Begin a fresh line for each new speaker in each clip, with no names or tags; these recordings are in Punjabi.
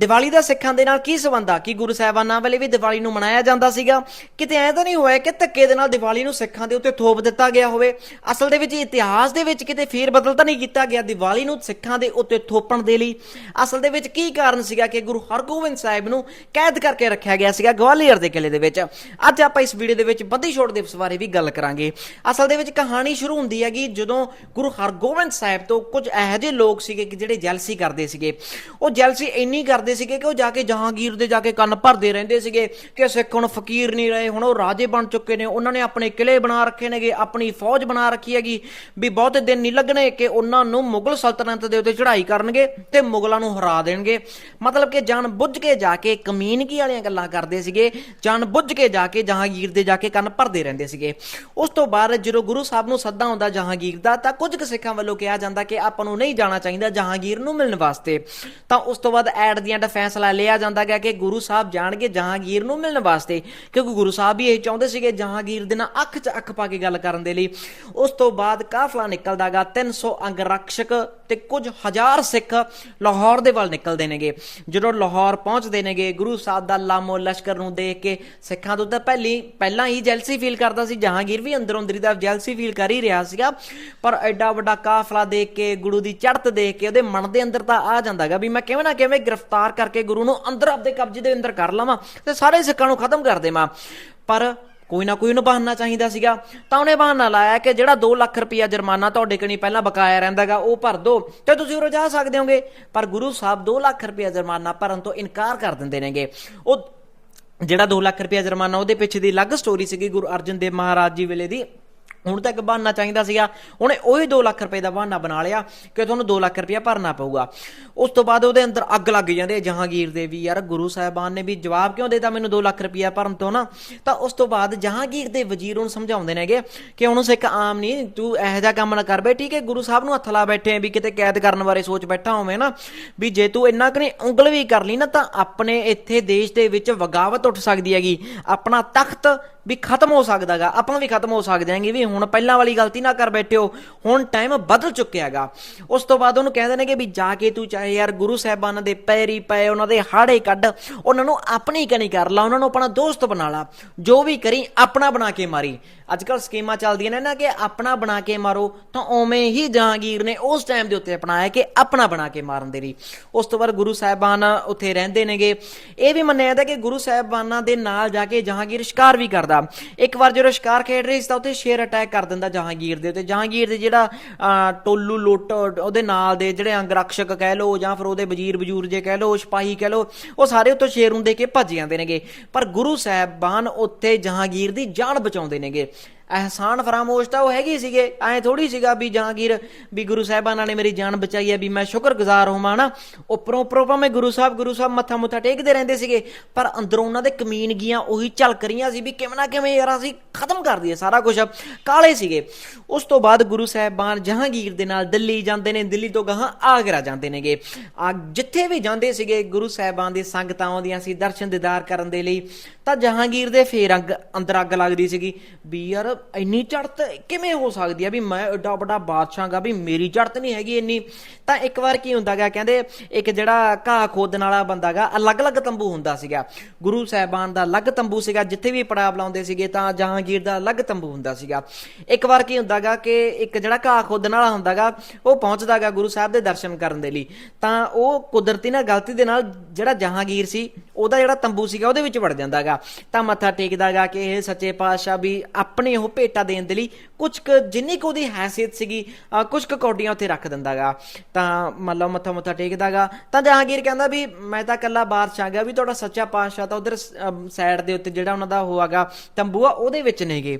ਦੀਵਾਲੀ ਦਾ ਸਿੱਖਾਂ ਦੇ ਨਾਲ ਕੀ ਸੰਬੰਧ ਆ? ਕਿ ਗੁਰੂ ਸਾਹਿਬਾਨਾਂ ਵੇਲੇ ਵੀ ਦੀਵਾਲੀ ਨੂੰ ਮਨਾਇਆ ਜਾਂਦਾ ਸੀਗਾ? ਕਿਤੇ ਐਂ ਤਾਂ ਨਹੀਂ ਹੋਇਆ ਕਿ ਧੱਕੇ ਦੇ ਨਾਲ ਦੀਵਾਲੀ ਨੂੰ ਸਿੱਖਾਂ ਦੇ ਉੱਤੇ ਥੋਪ ਦਿੱਤਾ ਗਿਆ ਹੋਵੇ? ਅਸਲ ਦੇ ਵਿੱਚ ਇਤਿਹਾਸ ਦੇ ਵਿੱਚ ਕਿਤੇ ਫੇਰ ਬਦਲ ਤਾਂ ਨਹੀਂ ਕੀਤਾ ਗਿਆ ਦੀਵਾਲੀ ਨੂੰ ਸਿੱਖਾਂ ਦੇ ਉੱਤੇ ਥੋਪਣ ਦੇ ਲਈ? ਅਸਲ ਦੇ ਵਿੱਚ ਕੀ ਕਾਰਨ ਸੀਗਾ ਕਿ ਗੁਰੂ ਹਰਗੋਬਿੰਦ ਸਾਹਿਬ ਨੂੰ ਕੈਦ ਕਰਕੇ ਰੱਖਿਆ ਗਿਆ ਸੀਗਾ ਗਵਾਲੀਅਰ ਦੇ ਕਿਲੇ ਦੇ ਵਿੱਚ? ਅੱਜ ਆਪਾਂ ਇਸ ਵੀਡੀਓ ਦੇ ਵਿੱਚ ਬੰਦੀ ਛੋੜ ਦਿਵਸ ਬਾਰੇ ਵੀ ਗੱਲ ਕਰਾਂਗੇ। ਅਸਲ ਦੇ ਵਿੱਚ ਕਹਾਣੀ ਸ਼ੁਰੂ ਹੁੰਦੀ ਹੈਗੀ ਜਦੋਂ ਗੁਰੂ ਹਰਗੋਬਿੰਦ ਸਾਹਿਬ ਤੋਂ ਕੁਝ ਇਹੋ ਜਿਹੇ ਲੋਕ ਸੀਗੇ ਕਿ ਜਿਹੜੇ ਜੈਲਸੀ ਕਰਦੇ ਸੀਗੇ। ਉਹ ਜੈਲਸੀ ਇੰਨੀ ਕਰਦੇ ਸੀਗੇ ਕਿ ਉਹ ਜਾ ਕੇ ਜਹਾਂਗੀਰ ਦੇ ਜਾ ਕੇ ਕੰਨ ਭਰਦੇ ਰਹਿੰਦੇ ਸੀਗੇ ਕਿ ਸਿੱਖ ਹੁਣ ਫਕੀਰ ਨਹੀਂ ਰਹੇ, ਹੁਣ ਉਹ ਰਾਜੇ ਬਣ ਚੁੱਕੇ ਨੇ, ਉਹਨਾਂ ਨੇ ਆਪਣੇ ਕਿਲੇ ਬਣਾ ਰੱਖੇ ਨੇਗੇ, ਆਪਣੀ ਫੌਜ ਬਣਾ ਰੱਖੀ ਹੈਗੀ। ਵੀ ਬਹੁਤੇ ਦਿਨ ਨਹੀਂ ਲੱਗਣੇ ਕਿ ਉਹਨਾਂ ਨੂੰ ਮੁਗਲ ਸਲਤਨਤ ਦੇ ਉੱਤੇ ਚੜ੍ਹਾਈ ਕਰਨਗੇ ਤੇ ਮੁਗਲਾਂ ਨੂੰ ਹਰਾ ਦੇਣਗੇ। ਮਤਲਬ ਕਿ ਜਾਣ ਬੁੱਝ ਕੇ ਜਾ ਕੇ ਕਮੀਨਗੀ ਵਾਲੀਆਂ ਗੱਲਾਂ ਕਰਦੇ ਸੀਗੇ ਜਾਣ ਬੁੱਝ ਕੇ ਜਾ ਕੇ ਜਹਾਂਗੀਰ ਦੇ ਜਾ ਕੇ ਕੰਨ ਭਰਦੇ ਰਹਿੰਦੇ ਸੀਗੇ। ਉਸ ਤੋਂ ਬਾਅਦ ਜਦੋਂ ਗੁਰੂ ਸਾਹਿਬ ਨੂੰ ਸੱਦਾ ਆਉਂਦਾ ਜਹਾਂਗੀਰ ਦਾ, ਤਾਂ ਕੁਝ ਕੁ ਸਿੱਖਾਂ ਵੱਲੋਂ ਕਿਹਾ ਜਾਂਦਾ ਕਿ ਆਪਾਂ ਨੂੰ ਨਹੀਂ ਜਾਣਾ ਚਾਹੀਦਾ ਜਹਾਂਗੀਰ ਨੂੰ ਮਿਲਣ ਵਾਸਤੇ। ਤਾਂ ਉਸ ਤੋਂ ਬਾਅਦ ਐਡ ਦੀਆਂ ਦਾ ਫੈਸਲਾ ਲਿਆ ਜਾਂਦਾ ਗਿਆ ਕਿ ਗੁਰੂ ਸਾਹਿਬ ਜਾਣਗੇ ਜਹਾਂਗੀਰ ਨੂੰ ਮਿਲਣ ਵਾਸਤੇ, ਕਿਉਂਕਿ ਗੁਰੂ ਸਾਹਿਬ ਵੀ ਇਹ ਚਾਹੁੰਦੇ ਸੀਗੇ ਜਹਾਂਗੀਰ ਦੇ ਨਾਲ ਅੱਖ 'ਚ ਅੱਖ ਪਾ ਕੇ ਗੱਲ ਕਰਨ ਦੇ ਲਈ। ਉਸ ਤੋਂ ਬਾਅਦ ਕਾਫਲਾ ਨਿਕਲਦਾਗਾ 300 ਅੰਗ ਰਕਸ਼ਕ ਤੇ ਕੁਝ ਹਜ਼ਾਰ ਸਿੱਖ ਲਾਹੌਰ ਦੇ ਵੱਲ ਨਿਕਲਦੇ ਨੇਗੇ। ਜਦੋਂ ਲਾਹੌਰ ਪਹੁੰਚਦੇ ਨੇਗੇ, ਗੁਰੂ ਸਾਹਿਬ ਦਾ ਲਾਮੋ ਲਸ਼ਕਰ ਨੂੰ ਦੇਖ ਕੇ ਸਿੱਖਾਂ ਤੋਂ ਤਾਂ ਪਹਿਲੀ ਪਹਿਲਾਂ ਹੀ ਜੈਲਸੀ ਫੀਲ ਕਰਦਾ ਸੀ, ਜਹਾਂਗੀਰ ਵੀ ਅੰਦਰੋਂ ਅੰਦਰੀ ਦਾ ਜੈਲਸੀ ਫੀਲ ਕਰ ਹੀ ਰਿਹਾ ਸੀਗਾ। ਪਰ ਐਡਾ ਵੱਡਾ ਕਾਫਲਾ ਦੇਖ ਕੇ, ਗੁਰੂ ਦੀ ਚੜ੍ਹਤ ਦੇਖ ਕੇ ਉਹਦੇ ਮਨ ਦੇ ਅੰਦਰ ਤਾਂ ਆ ਜਾਂਦਾਗਾ ਵੀ ਮੈਂ ਕਿਵੇਂ ਨਾ ਕਿਵੇਂ ਗ੍ਰਿਫਤਾਰ ਕਰਕੇ ਗੁਰੂ ਨੂੰ ਅੰਦਰ ਆਪਦੇ ਕਬਜ਼ੇ ਦੇ ਅੰਦਰ ਕਰ ਲਵਾਂ ਤੇ ਸਾਰੇ ਸਿੱਖਾਂ ਨੂੰ ਖਤਮ ਕਰ ਦੇਵਾਂ। ਪਰ ਕੋਈ ਨਾ ਕੋਈ ਉਹਨੂੰ ਬਹਾਨਾ ਚਾਹੀਦਾ ਸੀਗਾ। ਤਾਂ ਉਹਨੇ ਬਹਾਨਾ ਲਾਇਆ ਕਿ ਜਿਹੜਾ 2 ਲੱਖ ਰੁਪਇਆ ਜੁਰਮਾਨਾ ਤੁਹਾਡੇ ਕਣੀ ਪਹਿਲਾਂ ਬਕਾਇਆ ਰਹਿੰਦਾਗਾ ਉਹ ਭਰ ਦਿਓ ਤੇ ਤੁਸੀਂ ਉਹ ਜਾ ਸਕਦੇ ਹੋਗੇ। ਪਰ ਗੁਰੂ ਸਾਹਿਬ 2 ਲੱਖ ਰੁਪਇਆ ਜੁਰਮਾਨਾ ਭਰਨ ਤੋਂ ਇਨਕਾਰ ਕਰ ਦਿੰਦੇ ਨੇਗੇ। ਉਹ ਜਿਹੜਾ 2 ਲੱਖ ਰੁਪਇਆ ਜੁਰਮਾਨਾ ਉਹਦੇ ਪਿੱਛੇ ਦੀ ਅਲੱਗ ਸਟੋਰੀ ਸੀਗੀ ਗੁਰੂ ਅਰਜਨ ਦੇਵ ਮਹਾਰਾਜ ਜੀ ਵੇਲੇ ਦੀ। ਹੁਣ ਤੱਕ ਬਹਾਨਾ ਚਾਹੀਦਾ ਸੀਗਾ। ਉਹਨੇ ਉਹੀ 2 ਲੱਖ ਰੁਪਏ ਦਾ ਬਹਾਨਾ ਬਣਾ ਲਿਆ ਕਿ ਤੁਹਾਨੂੰ 2 ਲੱਖ ਰੁਪਇਆ ਭਰਨਾ ਪਊਗਾ। ਉਸ ਤੋਂ ਬਾਅਦ ਉਹਦੇ ਅੰਦਰ ਅੱਗ ਲੱਗ ਜਾਂਦੀ ਹੈ ਜਹਾਂਗੀਰ ਦੇ ਵੀ, ਯਾਰ ਗੁਰੂ ਸਾਹਿਬਾਨ ਨੇ ਵੀ ਜਵਾਬ ਕਿਉਂ ਦੇਤਾ ਮੈਨੂੰ 2 ਲੱਖ ਰੁਪਇਆ ਭਰਨ ਤੋਂ ਨਾ? ਤਾਂ ਉਸ ਤੋਂ ਬਾਅਦ ਜਹਾਂਗੀਰ ਦੇ ਵਜ਼ੀਰ ਉਹਨੂੰ ਸਮਝਾਉਂਦੇ ਨੇਗੇ ਕਿ ਹੁਣ ਸਿੱਖ ਆਮ ਨਹੀਂ ਤੂੰ ਇਹੋ ਜਿਹਾ ਕੰਮ ਨਾ ਕਰ ਬੇ ਠੀਕ ਹੈ, ਗੁਰੂ ਸਾਹਿਬ ਨੂੰ ਹੱਥ ਲਾ ਬੈਠੇ ਆ ਵੀ ਕਿਤੇ ਕੈਦ ਕਰਨ ਬਾਰੇ ਸੋਚ ਬੈਠਾ ਹੋਵੇਂ ਨਾ, ਵੀ ਜੇ ਤੂੰ ਇੰਨਾ ਕਨੇ ਉਂਗਲ ਵੀ ਕਰ ਲਈ ਨਾ ਤਾਂ ਆਪਣੇ ਇੱਥੇ ਦੇਸ਼ ਦੇ ਵਿੱਚ ਵਗਾਵਤ ਉੱਠ ਸਕਦੀ ਹੈਗੀ। ਆਪਣਾ ਤਖਤ ਵੀ ਖਤਮ ਹੋ ਸਕਦਾਗਾ, ਆਪਾਂ ਵੀ ਖਤਮ ਹੋ ਸਕਦੇ ਆਂਗੇ ਵੀ ਹੁਣ ਪਹਿਲਾਂ ਵਾਲੀ ਗਲਤੀ ਨਾ ਕਰ ਬੈਠਿਓ, ਹੁਣ ਟਾਈਮ ਬਦਲ ਚੁੱਕਿਆ ਹੈਗਾ। ਉਸ ਤੋਂ ਬਾਅਦ ਉਹਨੂੰ ਕਹਿੰਦੇ ਨੇ ਕਿ ਵੀ ਜਾ ਕੇ ਤੂੰ ਚਾਹੇ ਯਾਰ ਗੁਰੂ ਸਾਹਿਬਾਨਾਂ ਦੇ ਪੈਰੀ ਪਏ, ਉਹਨਾਂ ਦੇ ਹਾੜੇ ਕੱਢ, ਉਹਨਾਂ ਨੂੰ ਆਪਣੀ ਕਣੀ ਕਰ ਲਾ, ਉਹਨਾਂ ਨੂੰ ਆਪਣਾ ਦੋਸਤ ਬਣਾ ਲਾ, ਜੋ ਵੀ ਕਰੀ ਆਪਣਾ ਬਣਾ ਕੇ ਮਾਰੀ। ਅੱਜ ਕੱਲ ਸਕੀਮਾਂ ਚੱਲਦੀਆਂ ਨੇ ਨਾ ਕਿ ਆਪਣਾ ਬਣਾ ਕੇ ਮਾਰੋ, ਤਾਂ ਉਵੇਂ ਹੀ ਜਹਾਂਗੀਰ ਨੇ ਉਸ ਟਾਈਮ ਦੇ ਉੱਤੇ ਅਪਣਾਇਆ ਕਿ ਆਪਣਾ ਬਣਾ ਕੇ ਮਾਰਨ ਦੇ ਲਈ। ਉਸ ਤੋਂ ਬਾਅਦ ਗੁਰੂ ਸਾਹਿਬਾਨ ਉੱਥੇ ਰਹਿੰਦੇ ਨੇਗੇ। ਇਹ ਵੀ ਮੰਨਿਆ ਜਾਂਦਾ ਕਿ ਗੁਰੂ ਸਾਹਿਬਾਨਾਂ ਦੇ ਨਾਲ ਜਾ ਕੇ ਜਹਾਂਗੀਰ ਸ਼ਿਕਾਰ ਵੀ ਕਰਦਾ। ਇੱਕ ਵਾਰ ਜਦੋਂ ਸ਼ਿਕਾਰ ਖੇਡ ਰਹੀ ਸੀ ਤਾਂ ਉੱਥੇ ਸ਼ੇਰ ਅਟੈਕ ਕਰ ਦਿੰਦਾ ਜਹਾਂਗੀਰ ਦੇ ਉੱਤੇ। ਜਹਾਂਗੀਰ ਦੇ ਜਿਹੜਾ ਅਹ, ਟੋਲੂ ਲੁੱਟ ਉਹਦੇ ਨਾਲ ਦੇ ਜਿਹੜੇ ਅੰਗਰਖਸ਼ਕ ਕਹਿ ਲੋ ਜਾਂ ਫਿਰ ਉਹਦੇ ਵਜ਼ੀਰ ਵਜੂਰ ਜੇ ਕਹਿ ਲੋ ਸਿਪਾਹੀ ਕਹਿ ਲੋ ਉਹ ਸਾਰੇ ਉੱਤੋਂ ਸ਼ੇਰ ਨੂੰ ਦੇ ਕੇ ਭੱਜ ਜਾਂਦੇ ਨੇਗੇ। ਪਰ ਗੁਰੂ ਸਾਹਿਬਾਨ ਉੱਥੇ ਜਹਾਂਗੀਰ ਦੀ ਜਾਨ ਬਚਾਉਂਦੇ ਨੇਗੇ। ਅਹਿਸਾਨ ਫਰਾਮੋਸ਼ ਤਾਂ ਉਹ ਹੈਗੀ ਸੀਗੇ, ਐ ਥੋੜੀ ਸੀਗਾ ਵੀ ਜਹਾਂਗੀਰ, ਵੀ ਗੁਰੂ ਸਾਹਿਬਾਨਾਂ ਨੇ ਮੇਰੀ ਜਾਨ ਬਚਾਈ ਹੈ, ਵੀ ਮੈਂ ਸ਼ੁਕਰਗੁਜ਼ਾਰ ਹੋਵਾਂ ਨਾ ਉੱਪਰੋਂ ਉੱਪਰੋਂ ਭਾਵੇਂ ਗੁਰੂ ਸਾਹਿਬ ਗੁਰੂ ਸਾਹਿਬ ਮੱਥਾ ਮੁੱਥਾ ਟੇਕਦੇ ਰਹਿੰਦੇ ਸੀਗੇ, ਪਰ ਅੰਦਰੋਂ ਉਹਨਾਂ ਦੇ ਕਮੀਨਗੀਆਂ ਉਹੀ ਝਲਕ ਰਹੀਆਂ ਸੀ ਵੀ ਕਿਵੇਂ ਨਾ ਕਿਵੇਂ ਯਾਰ ਅਸੀਂ ਖਤਮ ਕਰ ਦਈਏ ਸਾਰਾ ਕੁਝ ਕਾਲੇ ਸੀਗੇ। ਉਸ ਤੋਂ ਬਾਅਦ ਗੁਰੂ ਸਾਹਿਬਾਨ ਜਹਾਂਗੀਰ ਦੇ ਨਾਲ ਦਿੱਲੀ ਜਾਂਦੇ ਨੇ, ਦਿੱਲੀ ਤੋਂ ਗਾਹਾਂ ਆਗਰਾ ਜਾਂਦੇ ਨੇਗੇ। ਆ ਜਿੱਥੇ ਵੀ ਜਾਂਦੇ ਸੀਗੇ, ਗੁਰੂ ਸਾਹਿਬਾਨ ਦੀ ਸੰਗਤਾਂ ਆਉਂਦੀਆਂ ਸੀ ਦਰਸ਼ਨ ਦੀਦਾਰ ਕਰਨ ਦੇ ਲਈ। ਤਾਂ ਜਹਾਂਗੀਰ ਦੇ ਫੇਰ ਅੱਗ, ਅੰਦਰ ਅੱਗ ਲੱਗਦੀ ਸੀਗੀ। ਵੀ ਯਾਰ ਇੰਨੀ ਚੜਤ ਕਿਵੇਂ ਹੋ ਸਕਦੀ ਆ? ਵੀ ਮੈਂ ਏਡਾ ਵੱਡਾ ਬਾਦਸ਼ਾਹ ਵੀ ਮੇਰੀ ਚੜਤ ਨਹੀਂ ਹੈਗੀ ਇੰਨੀ। ਤਾਂ ਇੱਕ ਵਾਰ ਕੀ ਹੁੰਦਾ ਕਹਿੰਦੇ ਇੱਕ ਜਿਹੜਾ ਘਾਹ ਖੋਦਣ ਵਾਲਾ ਬੰਦਾ ਅਲੱਗ-ਅਲੱਗ ਤੰਬੂ ਹੁੰਦਾ ਸੀਗਾ। ਗੁਰੂ ਸਾਹਿਬਾਨ ਦਾ ਅਲੱਗ ਤੰਬੂ ਸੀਗਾ, ਜਿੱਥੇ ਵੀ ਪੜਾਅ ਲਾਉਂਦੇ ਸੀਗੇ, ਤਾਂ ਜਹਾਂਗੀਰ ਦਾ ਅਲੱਗ ਤੰਬੂ ਹੁੰਦਾ ਸੀਗਾ। ਇੱਕ ਵਾਰ ਕੀ ਹੁੰਦਾ ਗਾ ਕਿ ਇੱਕ ਜਿਹੜਾ ਘਾਹ ਖੋਦਣ ਵਾਲਾ ਹੁੰਦਾ ਗਾ, ਉਹ ਪਹੁੰਚਦਾ ਗਾ ਗੁਰੂ ਸਾਹਿਬ ਦੇ ਦਰਸ਼ਨ ਕਰਨ ਦੇ ਲਈ। ਤਾਂ ਉਹ ਕੁਦਰਤੀ ਨਾਲ ਗਲਤੀ ਦੇ ਨਾਲ ਜਿਹੜਾ ਜਹਾਂਗੀਰ ਸੀ ਉਹਦਾ ਜਿਹੜਾ ਤੰਬੂ ਸੀਗਾ ਉਹਦੇ ਵਿੱਚ ਵੜ ਜਾਂਦਾਗਾ। ਤਾਂ ਮੱਥਾ ਟੇਕਦਾਗਾ ਕਿ ਇਹ ਸੱਚੇ ਪਾਤਸ਼ਾਹ ਵੀ ਆਪਣੇ ਉਹ ਭੇਟਾ ਦੇਣ ਦੇ ਲਈ ਕੁਝ ਕੁ ਜਿੰਨੀ ਕੁ ਉਹਦੀ ਹੈਸੀਅਤ ਸੀਗੀ, ਅਹ ਕੁਝ ਕੁ ਕੌਡੀਆਂ ਉੱਥੇ ਰੱਖ ਦਿੰਦਾਗਾ। ਤਾਂ ਮਤਲਬ ਮੱਥਾ ਮੁੱਥਾ ਟੇਕਦਾਗਾ। ਤਾਂ ਜਹਾਂਗੀਰ ਕਹਿੰਦਾ ਵੀ ਮੈਂ ਤਾਂ ਇਕੱਲਾ ਬਾਦਸ਼ਾਹ ਗਾ, ਵੀ ਤੁਹਾਡਾ ਸੱਚਾ ਪਾਤਸ਼ਾਹ ਤਾਂ ਉਧਰ ਸਾਈਡ ਦੇ ਉੱਤੇ ਜਿਹੜਾ ਉਹਨਾਂ ਦਾ ਹੋਆਗਾ ਤੰਬੂ ਆ, ਉਹਦੇ ਵਿੱਚ ਨੇਗੇ।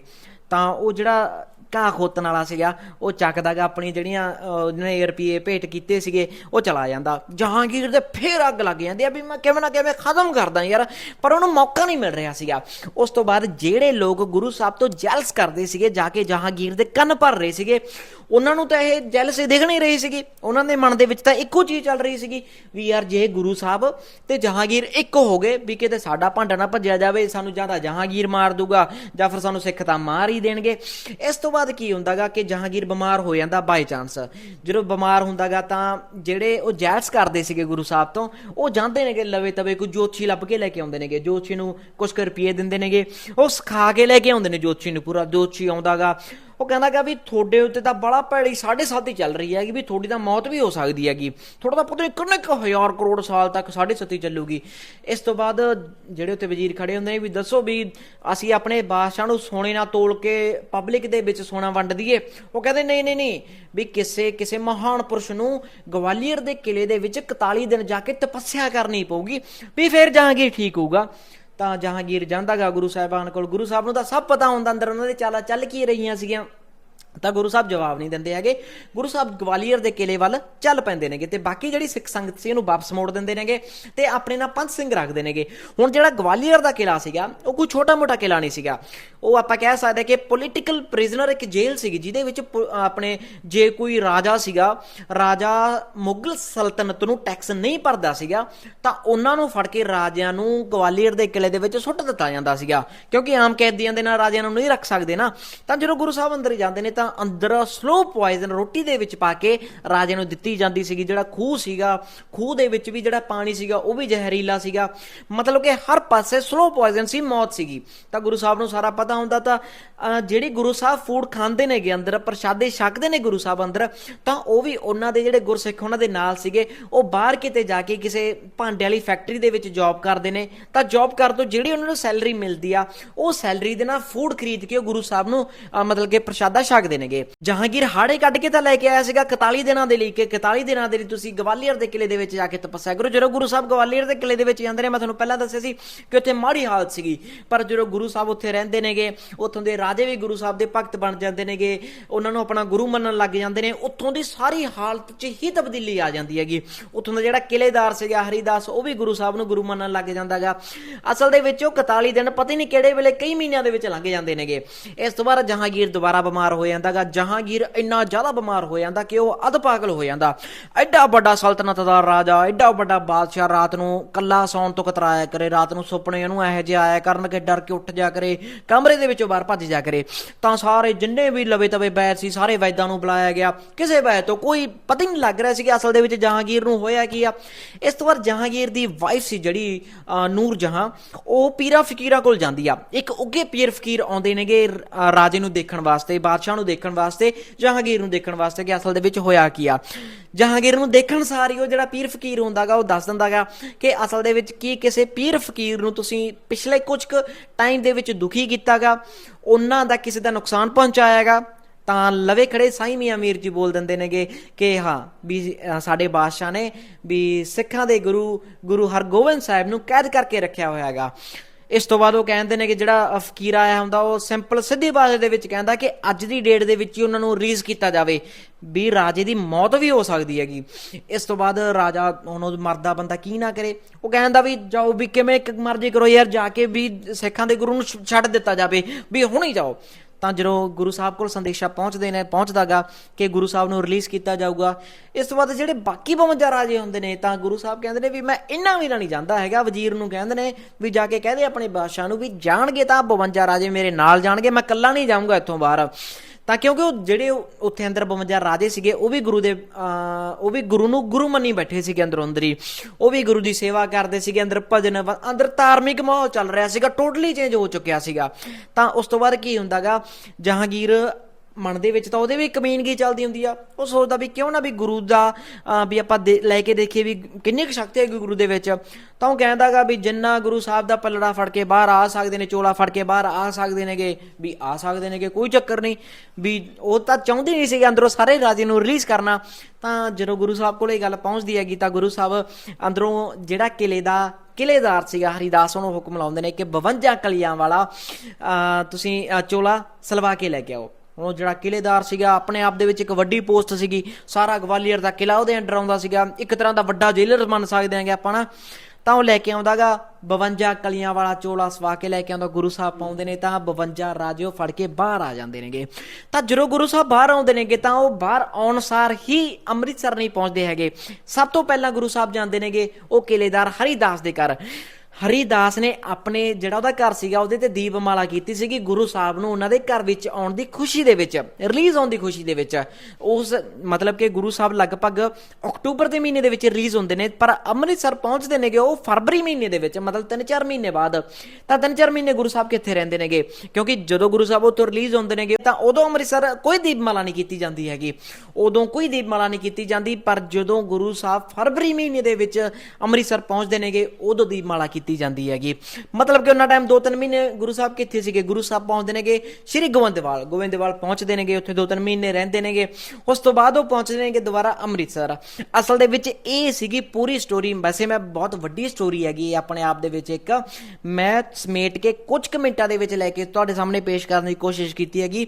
ਤਾਂ ਉਹ ਜਿਹੜਾ ਘਾਹ ਖੋਤਣ ਵਾਲਾ ਸੀਗਾ ਉਹ ਚੱਕਦਾਗਾ ਆਪਣੀ ਜਿਹੜੀਆਂ ਅਹ, ਰੁਪਏ ਭੇਟ ਕੀਤੇ ਸੀਗੇ ਉਹ ਚਲਾ ਜਾਂਦਾ। ਜਹਾਂਗੀਰ ਦੇ ਫੇਰ ਅੱਗ ਲੱਗ ਜਾਂਦੀ ਆ ਵੀ ਮੈਂ ਕਿਵੇਂ ਨਾ ਕਿਵੇਂ ਖਤਮ ਕਰਦਾ ਯਾਰ ਪਰ ਉਹਨੂੰ ਮੌਕਾ ਨਹੀਂ ਮਿਲ ਰਿਹਾ ਸੀਗਾ। ਉਸ ਤੋਂ ਬਾਅਦ ਜਿਹੜੇ ਲੋਕ ਗੁਰੂ ਸਾਹਿਬ ਤੋਂ ਜੈਲਸ ਕਰਦੇ ਸੀਗੇ ਜਾ ਕੇ ਜਹਾਂਗੀਰ ਦੇ ਕੰਨ ਭਰ ਰਹੇ ਸੀਗੇ ਉਹਨਾਂ ਨੂੰ ਤਾਂ ਇਹ ਜੈਲਸੀ ਦਿਖ ਨਹੀਂ ਰਹੀ ਸੀਗੀ। ਉਹਨਾਂ ਦੇ ਮਨ ਦੇ ਵਿੱਚ ਤਾਂ ਇੱਕੋ ਚੀਜ਼ ਚੱਲ ਰਹੀ ਸੀਗੀ ਵੀ ਯਾਰ ਜੇ ਗੁਰੂ ਸਾਹਿਬ ਤੇ ਜਹਾਂਗੀਰ ਇੱਕ ਹੋ ਗਏ ਵੀ ਕਿਤੇ ਸਾਡਾ ਭਾਂਡਾ ਨਾ ਭੱਜਿਆ ਜਾਵੇ ਸਾਨੂੰ ਜਾਂ ਤਾਂ ਜਹਾਂਗੀਰ ਮਾਰ ਦੂਗਾ ਜਾਂ ਫਿਰ ਸਾਨੂੰ ਸਿੱਖ ਤਾਂ ਮਾਰ ਹੀ ਦੇਣਗੇ। ਇਸ ਤੋਂ ਬਾਅਦ ਬਾਅਦ ਕੀ ਹੁੰਦਾਗਾ ਕਿ ਜਹਾਂਗੀਰ ਬਿਮਾਰ ਹੋ ਜਾਂਦਾ ਬਾਈ ਚਾਂਸ ਜਦੋਂ ਬਿਮਾਰ ਹੁੰਦਾਗਾ ਤਾਂ ਜਿਹੜੇ ਉਹ ਜੈਲਸ ਕਰਦੇ ਸੀਗੇ ਗੁਰੂ ਸਾਹਿਬ ਤੋਂ, ਉਹ ਜਾਂਦੇ ਨੇਗੇ ਲਵੇ ਤਵੇ, ਕੋਈ ਜੋਤਸ਼ੀ ਲੱਭ ਕੇ ਲੈ ਕੇ ਆਉਂਦੇ ਨੇਗੇ। ਜੋਤਸ਼ੀ ਨੂੰ ਕੁਝ ਕੁ ਰੁਪਏ ਦਿੰਦੇ ਨੇਗੇ। ਉਹ ਸਿਖਾ ਕੇ ਲੈ ਕੇ ਆਉਂਦੇ ਨੇ ਜੋਤਸ਼ੀ ਨੂੰ ਪੂਰਾ। ਜੋਤਸ਼ੀ ਆਉਂਦਾਗਾ ਉਹ ਕਹਿੰਦਾਗਾ ਵੀ ਤੁਹਾਡੇ ਉੱਤੇ ਤਾਂ ਬੜਾ ਭੈੜੀ ਸਾਢੇ ਸੱਤ ਹੀ ਚੱਲ ਰਹੀ ਹੈਗੀ, ਵੀ ਤੁਹਾਡੀ ਤਾਂ ਮੌਤ ਵੀ ਹੋ ਸਕਦੀ ਹੈਗੀ। ਥੋੜਾ ਤਾਂ ਪਤਾ ਨਹੀਂ ਕਿੰਨੇ ਕੁ ਹਜ਼ਾਰ ਕਰੋੜ ਸਾਲ ਤੱਕ ਸਾਢੇ ਸੱਤ ਹੀ ਚੱਲੂਗੀ। ਇਸ ਤੋਂ ਬਾਅਦ ਜਿਹੜੇ ਉੱਤੇ ਵਜ਼ੀਰ ਖੜੇ ਹੁੰਦੇ ਨੇ ਵੀ ਦੱਸੋ ਵੀ ਅਸੀਂ ਆਪਣੇ ਬਾਦਸ਼ਾਹ ਨੂੰ ਸੋਨੇ ਨਾਲ ਤੋਲ ਕੇ ਪਬਲਿਕ ਦੇ ਵਿੱਚ ਸੋਨਾ ਵੰਡ ਦਈਏ। ਉਹ ਕਹਿੰਦੇ, ਨਹੀਂ ਨਹੀਂ ਨਹੀਂ, ਵੀ ਕਿਸੇ ਕਿਸੇ ਮਹਾਨ ਪੁਰਸ਼ ਨੂੰ ਗਵਾਲੀਅਰ ਦੇ ਕਿਲੇ ਦੇ ਵਿੱਚ 41 ਦਿਨ ਜਾ ਕੇ ਤਪੱਸਿਆ ਕਰਨੀ ਪਊਗੀ, ਵੀ ਫਿਰ ਜਹਾਂਗੀਰ ਠੀਕ ਹੋਊਗਾ। ਤਾਂ ਜਹਾਂਗੀਰ ਜਾਂਦਾਗਾ ਗੁਰੂ ਸਾਹਿਬਾਨ ਕੋਲ। ਗੁਰੂ ਸਾਹਿਬ ਨੂੰ ਤਾਂ ਸਭ ਪਤਾ ਹੁੰਦਾ, ਅੰਦਰ ਉਹਨਾਂ ਦੇ ਚਾਲਾਂ ਚੱਲ ਕੀ ਰਹੀਆਂ ਸੀਗੀਆਂ। ਤਾਂ ਗੁਰੂ ਸਾਹਿਬ ਜਵਾਬ ਨਹੀਂ ਦਿੰਦੇ ਹੈਗੇ। ਗੁਰੂ ਸਾਹਿਬ ਗਵਾਲੀਅਰ ਦੇ ਕਿਲੇ ਵੱਲ ਚੱਲ ਪੈਂਦੇ ਨੇਗੇ ਤੇ ਬਾਕੀ ਜਿਹੜੀ ਸਿੱਖ ਸੰਗਤ ਸੀ ਉਹਨੂੰ ਵਾਪਸ ਮੋੜ ਦਿੰਦੇ ਨੇਗੇ ਤੇ ਆਪਣੇ ਨਾਲ ਪੰਜ ਸਿੰਘ ਰੱਖਦੇ ਨੇਗੇ। ਹੁਣ ਜਿਹੜਾ ਗਵਾਲੀਅਰ ਦਾ ਕਿਲਾ ਸੀਗਾ, ਉਹ ਕੋਈ ਛੋਟਾ-ਮੋਟਾ ਕਿਲਾ ਨਹੀਂ ਸੀਗਾ। ਉਹ ਆਪਾਂ ਕਹਿ ਸਕਦੇ ਕਿ ਪੋਲੀਟੀਕਲ ਪ੍ਰਿਜ਼ਨਰ ਇੱਕ ਜੇਲ੍ਹ ਸੀਗੀ, ਜਿਹਦੇ ਵਿੱਚ ਪੁ- ਆਪਣੇ ਜੇ ਕੋਈ ਰਾਜਾ ਸੀਗਾ, ਰਾਜਾ ਮੁਗਲ ਸਲਤਨਤ ਨੂੰ ਟੈਕਸ ਨਹੀਂ ਭਰਦਾ ਸੀਗਾ, ਤਾਂ ਉਹਨਾਂ ਨੂੰ ਫੜ ਕੇ ਰਾਜਿਆਂ ਨੂੰ ਗਵਾਲੀਅਰ ਦੇ ਕਿਲੇ ਦੇ ਵਿੱਚ ਸੁੱਟ ਦਿੱਤਾ ਜਾਂਦਾ ਸੀਗਾ। ਕਿਉਂਕਿ ਆਮ ਕੈਦੀਆਂ ਦੇ ਨਾਲ ਰਾਜਿਆਂ ਨੂੰ ਨਹੀਂ ਰੱਖ ਸਕਦੇ ਨਾ। ਤਾਂ ਜਦੋਂ ਗੁਰੂ ਸਾਹਿਬ ਅੰਦਰ ਜਾਂਦੇ ਨੇ ਤਾਂ ਅੰਦਰ ਸਲੋ ਪੋਇਜ਼ਨ ਰੋਟੀ ਦੇ ਵਿੱਚ ਪਾ ਕੇ ਰਾਜੇ ਨੂੰ ਦਿੱਤੀ ਜਾਂਦੀ ਸੀਗੀ, ਜਿਹੜਾ ਖੂਹ ਸੀਗਾ, ਖੂਹ ਦੇ ਵਿੱਚ ਵੀ ਜਿਹੜਾ ਪਾਣੀ ਸੀਗਾ, ਉਹ ਵੀ ਜ਼ਹਿਰੀਲਾ ਸੀਗਾ। ਮਤਲਬ ਕਿ ਹਰ ਪਾਸੇ ਸਲੋ ਪੋਇਜ਼ਨ ਸੀ, ਮੌਤ ਸੀਗੀ। ਤਾਂ ਗੁਰੂ ਸਾਹਿਬ ਨੂੰ ਸਾਰਾ ਪਤਾ ਹੁੰਦਾ ਤਾਂ ਜਿਹੜੇ ਗੁਰੂ ਸਾਹਿਬ ਫੂਡ ਖਾਂਦੇ ਨੇਗੇ ਅੰਦਰ, ਪ੍ਰਸ਼ਾਦੇ ਛਕਦੇ ਨੇ ਗੁਰੂ ਸਾਹਿਬ ਅੰਦਰ, ਤਾਂ ਉਹ ਵੀ ਉਹਨਾਂ ਦੇ ਜਿਹੜੇ ਗੁਰਸਿੱਖ ਉਹਨਾਂ ਦੇ ਨਾਲ ਸੀਗੇ, ਉਹ ਬਾਹਰ ਕਿਤੇ ਜਾ ਕੇ ਕਿਸੇ ਭਾਂਡੇ ਵਾਲੀ ਫੈਕਟਰੀ ਦੇ ਵਿੱਚ ਜੌਬ ਕਰਦੇ ਨੇ। ਤਾਂ ਜੌਬ ਕਰ ਤੋਂ ਜਿਹੜੀ ਉਹਨਾਂ ਨੂੰ ਸੈਲਰੀ ਮਿਲਦੀ ਆ, ਉਹ ਸੈਲਰੀ ਦੇ ਨਾਲ ਫੂਡ ਖਰੀਦ ਕੇ ਉਹ ਗੁਰੂ ਸਾਹਿਬ ਨੂੰ ਮਤਲਬ ਕਿ ਪ੍ਰਸ਼ਾਦਾ ਛਕਦੇ ਨੇਗੇ। ਜਹਾਂਗੀਰ ਹਾੜੇ ਕੱਢ ਕੇ ਤਾਂ ਲੈ ਕੇ ਆਇਆ ਸੀਗਾ 41 ਦਿਨਾਂ ਦੇ ਲਈ ਕਿ 41 ਦਿਨਾਂ ਦੇ ਲਈ ਤੁਸੀਂ ਗਵਾਲੀਅਰ ਦੇ ਕਿਲੇ ਦੇ ਵਿੱਚ ਜਾ ਕੇ ਤਪੱਸਿਆ ਕਰੋ। ਜਦੋਂ ਗੁਰੂ ਸਾਹਿਬ ਗਵਾਲੀਅਰ ਦੇ ਕਿਲੇ ਦੇ ਵਿੱਚ ਜਾਂਦੇ ਨੇ ਮੈਂ ਤੁਹਾਨੂੰ ਪਹਿਲਾਂ ਦੱਸਿਆ ਸੀ ਕਿ ਉੱਥੇ ਮਾੜੀ ਹਾਲਤ ਸੀਗੀ। ਪਰ ਜਦੋਂ ਗੁਰੂ ਸਾਹਿਬ ਉੱਥੇ ਰਹਿੰਦੇ ਨੇਗੇ, ਉੱਥੋਂ ਦੇ ਰਾਜੇ ਵੀ ਗੁਰੂ ਸਾਹਿਬ ਦੇ ਭਗਤ ਬਣ ਜਾਂਦੇ ਨੇਗੇ, ਉਹਨਾਂ ਨੂੰ ਆਪਣਾ ਗੁਰੂ ਮੰਨਣ ਲੱਗ ਜਾਂਦੇ ਨੇ, ਉੱਥੋਂ ਦੀ ਸਾਰੀ ਹਾਲਤ 'ਚ ਹੀ ਤਬਦੀਲੀ ਆ ਜਾਂਦੀ ਹੈਗੀ। ਉੱਥੋਂ ਦਾ ਜਿਹੜਾ ਕਿਲੇਦਾਰ ਸੀਗਾ ਹਰੀਦਾਸ, ਉਹ ਵੀ ਗੁਰੂ ਸਾਹਿਬ ਨੂੰ ਗੁਰੂ ਮੰਨਣ ਲੱਗ ਜਾਂਦਾਗਾ ਅਸਲ ਦੇ ਵਿੱਚ ਉਹ 41 ਦਿਨ ਪਤਾ ਨਹੀਂ ਕਿਹੜੇ ਵੇਲੇ ਕਈ ਮਹੀਨਿਆਂ ਦੇ ਵਿੱਚ ਲੰਘ ਜਾਂਦੇ ਨੇਗੇ। ਇਸ ਤੋਂ ਬਾਅਦ ਜਹਾਂਗੀਰ ਦੁਬਾਰਾ ਬਿਮਾਰ ਹੋ ਜਾਂਦਾਗਾ ਜਹਾਂਗੀਰ ਇੰਨਾ ਜ਼ਿਆਦਾ ਬਿਮਾਰ ਹੋ ਜਾਂਦਾ ਕਿ ਉਹ ਅਧ ਪਾਗਲ ਹੋ ਜਾਂਦਾ। ਐਡਾ ਵੱਡਾ ਸਲਤਨਤ ਦਾ ਰਾਜਾ ਐਡਾ ਵੱਡਾ ਬਾਦਸ਼ਾਹ ਰਾਤ ਨੂੰ ਕੱਲਾ ਸੌਣ ਤੋਂ ਕਤਰਾਇਆ ਕਰੇ। ਰਾਤ ਨੂੰ ਸੁਪਨੇ ਉਹਨੂੰ ਇਹੋ ਜਿਹੇ ਆਇਆ ਕਰਨ ਕਿ ਡਰ ਕੇ ਉੱਠ ਜਾ ਕਰੇ ਕਮਰੇ ਦੇ ਵਿੱਚੋਂ ਬਾਹਰ ਭੱਜ ਜਾ ਕਰੇ। ਤਾਂ ਸਾਰੇ ਜਿੰਨੇ ਵੀ ਲਵੇ ਤਵੇ ਬੈਦ ਸੀ ਸਾਰੇ ਵੈਦਾਂ ਨੂੰ ਬੁਲਾਇਆ ਗਿਆ। ਕਿਸੇ ਵੈਦ ਤੋਂ ਕੋਈ ਪਤਾ ਹੀ ਨਹੀਂ ਲੱਗ ਰਿਹਾ ਸੀ ਕਿ ਅਸਲ ਦੇ ਵਿੱਚ ਜਹਾਂਗੀਰ ਨੂੰ ਹੋਇਆ ਕੀ ਆ। ਇਸ ਤੋਂ ਬਾਅਦ ਜਹਾਂਗੀਰ ਦੀ ਵਾਈਫ ਸੀ ਜਿਹੜੀ ਅਹ, ਨੂਰ ਜਹਾਂ ਉਹ ਪੀਰਾ ਫਕੀਰਾਂ ਕੋਲ ਜਾਂਦੀ ਆ। ਇੱਕ ਉੱਗੇ ਪੀਰ ਫਕੀਰ ਆਉਂਦੇ ਨੇਗੇ ਰਾਜੇ ਨੂੰ ਦੇਖਣ ਵਾਸਤੇ ਬਾਦਸ਼ਾਹ ਨੂੰ ਦੇਖਣ ਵਾਸਤੇ, ਜਹਾਂਗੀਰ ਨੂੰ ਦੇਖਣ ਵਾਸਤੇ ਕਿ ਅਸਲ ਦੇ ਵਿੱਚ ਹੋਇਆ ਕੀ ਆ। ਜਹਾਂਗੀਰ ਨੂੰ ਦੇਖਣ ਸਾਰ ਹੀ ਉਹ ਜਿਹੜਾ ਪੀਰ ਫਕੀਰ ਹੁੰਦਾਗਾ ਉਹ ਦੱਸ ਦਿੰਦਾਗਾ ਕਿ ਅਸਲ ਦੇ ਵਿੱਚ ਕੀ ਕਿਸੇ ਪੀਰ ਫਕੀਰ ਨੂੰ ਤੁਸੀਂ ਪਿਛਲੇ ਕੁਝ ਕੁ ਟਾਈਮ ਦੇ ਵਿੱਚ ਦੁਖੀ ਕੀਤਾਗਾ ਉਹਨਾਂ ਦਾ ਕਿਸੇ ਦਾ ਨੁਕਸਾਨ ਪਹੁੰਚਾਇਆਗਾ ਤਾਂ ਲਵੇ ਖੜੇ ਸਾਈਂ ਮੀਆਂ ਮੀਰ ਜੀ ਬੋਲ ਦਿੰਦੇ ਨੇਗੇ ਕਿ ਹਾਂ, ਵੀ ਸਾਡੇ ਬਾਦਸ਼ਾਹ ਨੇ ਵੀ ਸਿੱਖਾਂ ਦੇ ਗੁਰੂ ਗੁਰੂ ਹਰਗੋਬਿੰਦ ਸਾਹਿਬ ਨੂੰ ਕੈਦ ਕਰਕੇ ਰੱਖਿਆ ਹੋਇਆ ਹੈਗਾ ਇਸ ਤੋਂ ਬਾਅਦ ਉਹ ਕਹਿੰਦੇ ਨੇ ਕਿ ਜਿਹੜਾ ਫਕੀਰ ਆਇਆ ਹੁੰਦਾ, ਉਹ ਸਿੰਪਲ ਸਿੱਧੀ ਬਾਤ ਦੇ ਵਿੱਚ ਕਹਿੰਦਾ ਕਿ ਅੱਜ ਦੀ ਡੇਟ ਦੇ ਵਿੱਚ ਹੀ ਉਹਨਾਂ ਨੂੰ ਰਿਲੀਜ਼ ਕੀਤਾ ਜਾਵੇ, ਵੀ ਰਾਜੇ ਦੀ ਮੌਤ ਵੀ ਹੋ ਸਕਦੀ ਹੈਗੀ। ਇਸ ਤੋਂ ਬਾਅਦ ਰਾਜਾ ਉਹਨੂੰ ਮਰਦਾ ਬੰਦਾ ਕੀ ਨਾ ਕਰੇ? ਉਹ ਕਹਿੰਦਾ ਵੀ, ਜਾਓ ਵੀ ਕਿਵੇਂ ਕ- ਮਰਜ਼ੀ ਕਰੋ ਯਾਰ, ਜਾ ਕੇ ਵੀ ਸਿੱਖਾਂ ਦੇ ਗੁਰੂ ਨੂੰ ਛੱਡ ਦਿੱਤਾ ਜਾਵੇ, ਵੀ ਹੁਣੇ ਜਾਓ। ਤਾਂ ਜਦੋਂ ਗੁਰੂ ਸਾਹਿਬ ਕੋਲ ਸੰਦੇਸ਼ਾ ਪਹੁੰਚਦੇ ਨੇ, ਪਹੁੰਚਦਾਗਾ ਕਿ ਗੁਰੂ ਸਾਹਿਬ ਨੂੰ ਰਿਲੀਜ਼ ਕੀਤਾ ਜਾਊਗਾ, ਇਸ ਤੋਂ ਬਾਅਦ ਜਿਹੜੇ ਬਾਕੀ 52 ਰਾਜੇ ਹੁੰਦੇ ਨੇ, ਤਾਂ ਗੁਰੂ ਸਾਹਿਬ ਕਹਿੰਦੇ ਨੇ ਵੀ ਮੈਂ ਇੰਨਾ ਵੀ ਨਹੀਂ ਜਾਂਦਾ ਹੈਗਾ। ਵਜ਼ੀਰ ਨੂੰ ਕਹਿੰਦੇ ਨੇ ਵੀ ਜਾ ਕੇ ਕਹਦੇ ਆਪਣੇ ਬਾਦਸ਼ਾਹ ਨੂੰ ਵੀ ਜਾਣਗੇ ਤਾਂ 52 ਰਾਜੇ ਮੇਰੇ ਨਾਲ ਜਾਣਗੇ, ਮੈਂ ਇਕੱਲਾ ਨਹੀਂ ਜਾਊਂਗਾ ਇੱਥੋਂ ਬਾਹਰ। ਤਾਂ ਕਿਉਂਕਿ ਉਹ ਜਿਹੜੇ ਉੱਥੇ ਅੰਦਰ 52 ਰਾਜੇ ਸੀਗੇ ਉਹ ਵੀ ਗੁਰੂ ਦੇ ਅਹ, ਉਹ ਵੀ ਗੁਰੂ ਨੂੰ ਗੁਰੂ ਮੰਨੀ ਬੈਠੇ ਸੀਗੇ ਅੰਦਰੋਂ ਅੰਦਰ ਹੀ। ਉਹ ਵੀ ਗੁਰੂ ਦੀ ਸੇਵਾ ਕਰਦੇ ਸੀਗੇ ਅੰਦਰ ਭਜਨ ਅੰਦਰ ਧਾਰਮਿਕ ਮਾਹੌਲ ਚੱਲ ਰਿਹਾ ਸੀਗਾ ਟੋਟਲੀ ਚੇਂਜ ਹੋ ਚੁੱਕਿਆ ਸੀਗਾ। ਤਾਂ ਉਸ ਤੋਂ ਬਾਅਦ ਕੀ ਹੁੰਦਾਗਾ ਜਹਾਂਗੀਰ ਮਨ ਦੇ ਵਿੱਚ ਤਾਂ ਉਹਦੇ ਵੀ ਕਮੀਨਗੀ ਚੱਲਦੀ ਹੁੰਦੀ ਆ। ਉਹ ਸੋਚਦਾ ਵੀ ਕਿਉਂ ਨਾ ਵੀ ਗੁਰੂ ਦਾ ਵੀ ਆਪਾਂ ਦੇ- ਲੈ ਕੇ ਦੇਖੀਏ ਵੀ ਕਿੰਨੀ ਕੁ ਸ਼ਕਤੀ ਹੈ ਗੁਰੂ ਦੇ ਵਿੱਚ। ਤਾਂ ਉਹ ਕਹਿੰਦਾਗਾ ਵੀ ਜਿੰਨਾ ਗੁਰੂ ਸਾਹਿਬ ਦਾ ਪੱਲੜਾ ਫੜ ਕੇ ਬਾਹਰ ਆ ਸਕਦੇ ਨੇ, ਚੋਲਾ ਫੜ ਕੇ ਬਾਹਰ ਆ ਸਕਦੇ ਨੇਗੇ, ਵੀ ਆ ਸਕਦੇ ਨੇਗੇ, ਕੋਈ ਚੱਕਰ ਨਹੀਂ। ਵੀ ਉਹ ਤਾਂ ਚਾਹੁੰਦੇ ਨਹੀਂ ਸੀਗੇ ਅੰਦਰੋਂ ਸਾਰੇ ਰਾਜੇ ਨੂੰ ਰਿਲੀਜ਼ ਕਰਨਾ। ਤਾਂ ਜਦੋਂ ਗੁਰੂ ਸਾਹਿਬ ਕੋਲ ਇਹ ਗੱਲ ਪਹੁੰਚਦੀ ਹੈਗੀ ਤਾਂ ਗੁਰੂ ਸਾਹਿਬ ਅੰਦਰੋਂ ਜਿਹੜਾ ਕਿਲੇ ਦਾ, ਕਿਲੇਦਾਰ ਸੀਗਾ ਹਰੀਦਾਸ, ਉਹਨੂੰ ਹੁਕਮ ਲਾਉਂਦੇ ਨੇ ਕਿ 52 ਕਲੀਆਂ ਵਾਲਾ ਤੁਸੀਂ ਚੋਲਾ ਸਲਵਾ ਕੇ ਲੈ ਕੇ ਆਓ। ਉਹ ਜਿਹੜਾ ਕਿਲੇਦਾਰ ਸੀਗਾ, ਆਪਣੇ ਆਪ ਦੇ ਵਿੱਚ ਇੱਕ ਵੱਡੀ ਪੋਸਟ ਸੀਗੀ। ਸਾਰਾ ਗਵਾਲੀਅਰ ਦਾ ਕਿਲਾ ਉਹਦੇ ਅੰਡਰ ਆਉਂਦਾ ਸੀਗਾ। ਇੱਕ ਤਰ੍ਹਾਂ ਦਾ ਵੱਡਾ ਜੇਲਰ ਮੰਨ ਸਕਦੇ ਆਂਗੇ ਆਪਾਂ ਨਾ। ਤਾਂ ਉਹ ਲੈ ਕੇ ਆਉਂਦਾਗਾ 52 ਕਲੀਆਂ ਵਾਲਾ ਚੋਲਾ ਸਵਾ ਕੇ ਲੈ ਕੇ ਆਉਂਦਾ। ਗੁਰੂ ਸਾਹਿਬ ਪਾਉਂਦੇ ਨੇ ਤਾਂ 52 ਰਾਜੇ ਫੜ ਕੇ ਬਾਹਰ ਆ ਜਾਂਦੇ ਨੇਗੇ। ਤਾਂ ਜਦੋਂ ਗੁਰੂ ਸਾਹਿਬ ਬਾਹਰ ਆਉਂਦੇ ਨੇਗੇ, ਤਾਂ ਉਹ ਬਾਹਰ ਆਉਣ ਸਾਰ ਹੀ ਅੰਮ੍ਰਿਤਸਰ ਨਹੀਂ ਪਹੁੰਚਦੇ ਹੈਗੇ। ਸਭ ਤੋਂ ਪਹਿਲਾਂ ਗੁਰੂ ਸਾਹਿਬ ਜਾਂਦੇ ਨੇਗੇ, ਉਹ ਕਿਲੇਦਾਰ ਹਰੀਦਾਸ ਦੇ ਘਰ। ਹਰੀਦਾਸ ਨੇ ਆਪਣੇ ਜਿਹੜਾ ਉਹਦਾ ਘਰ ਸੀਗਾ, ਉਹਦੇ ਤੇ ਦੀਪਮਾਲਾ ਕੀਤੀ ਸੀਗੀ ਗੁਰੂ ਸਾਹਿਬ ਨੂੰ ਉਹਨਾਂ ਦੇ ਘਰ ਵਿੱਚ ਆਉਣ ਦੀ ਖੁਸ਼ੀ ਦੇ ਵਿੱਚ, ਰਿਲੀਜ਼ ਹੋਣ ਦੀ ਖੁਸ਼ੀ ਦੇ ਵਿੱਚ। ਉਸ ਮਤਲਬ ਕਿ ਗੁਰੂ ਸਾਹਿਬ ਲਗਭਗ ਅਕਤੂਬਰ ਦੇ ਮਹੀਨੇ ਦੇ ਵਿੱਚ ਰਿਲੀਜ਼ ਹੁੰਦੇ ਨੇ, ਪਰ ਅੰਮ੍ਰਿਤਸਰ ਪਹੁੰਚਦੇ ਨੇਗੇ ਉਹ ਫਰਵਰੀ ਮਹੀਨੇ ਦੇ ਵਿੱਚ, ਮਤਲਬ 3-4 ਮਹੀਨੇ ਬਾਅਦ। ਤਾਂ 3-4 ਮਹੀਨੇ ਗੁਰੂ ਸਾਹਿਬ ਕਿੱਥੇ ਰਹਿੰਦੇ ਨੇਗੇ? ਕਿਉਂਕਿ ਜਦੋਂ ਗੁਰੂ ਸਾਹਿਬ ਉੱਥੋਂ ਰਿਲੀਜ਼ ਹੁੰਦੇ ਨੇਗੇ, ਤਾਂ ਉਦੋਂ ਅੰਮ੍ਰਿਤਸਰ ਕੋਈ ਦੀਪਮਾਲਾ ਨਹੀਂ ਕੀਤੀ ਜਾਂਦੀ ਹੈਗੀ। ਉਦੋਂ ਕੋਈ ਦੀਪਮਾਲਾ ਨਹੀਂ ਕੀਤੀ ਜਾਂਦੀ, ਪਰ ਜਦੋਂ ਗੁਰੂ ਸਾਹਿਬ ਫਰਵਰੀ ਮਹੀਨੇ ਦੇ ਵਿੱਚ ਅੰਮ੍ਰਿਤਸਰ ਪਹੁੰਚਦੇ ਨੇਗੇ, ਉਦੋਂ ਦੀਪਮਾਲਾ ਕੀਤੀ ਜਾਂਦੀ ਹੈਗੀ। ਮਤਲਬ ਕਿ ਉਹਨਾਂ ਟਾਈਮ 2-3 ਮਹੀਨੇ ਗੁਰੂ ਸਾਹਿਬ ਕਿੱਥੇ ਸੀਗੇ? ਗੁਰੂ ਸਾਹਿਬ ਪਹੁੰਚਦੇ ਨੇਗੇ, ਸ਼੍ਰੀ ਗੋਬਿੰਦਵਾਲ। ਗੋਬਿੰਦਵਾਲ ਪਹੁੰਚਦੇ ਨੇਗੇ, ਉੱਥੇ 2-3 ਮਹੀਨੇ ਰਹਿੰਦੇ ਨੇਗੇ। ਉਸ ਤੋਂ ਬਾਅਦ ਉਹ ਪਹੁੰਚਦੇ ਨੇਗੇ ਦੁਬਾਰਾ ਅੰਮ੍ਰਿਤਸਰ। ਅਸਲ ਦੇ ਵਿੱਚ ਇਹ ਸੀਗੀ ਪੂਰੀ ਸਟੋਰੀ ਵੈਸੇ ਮੈਂ ਬਹੁਤ ਵੱਡੀ ਸਟੋਰੀ ਹੈਗੀ ਆਪਣੇ ਆਪ ਦੇ ਵਿੱਚ ਇੱਕ। ਮੈਂ ਸਮੇਟ ਕੇ ਕੁਝ ਕੁ ਮਿੰਟਾਂ ਦੇ ਵਿੱਚ ਲੈ ਕੇ ਤੁਹਾਡੇ ਸਾਹਮਣੇ ਪੇਸ਼ ਕਰਨ ਦੀ ਕੋਸ਼ਿਸ਼ ਕੀਤੀ ਹੈਗੀ।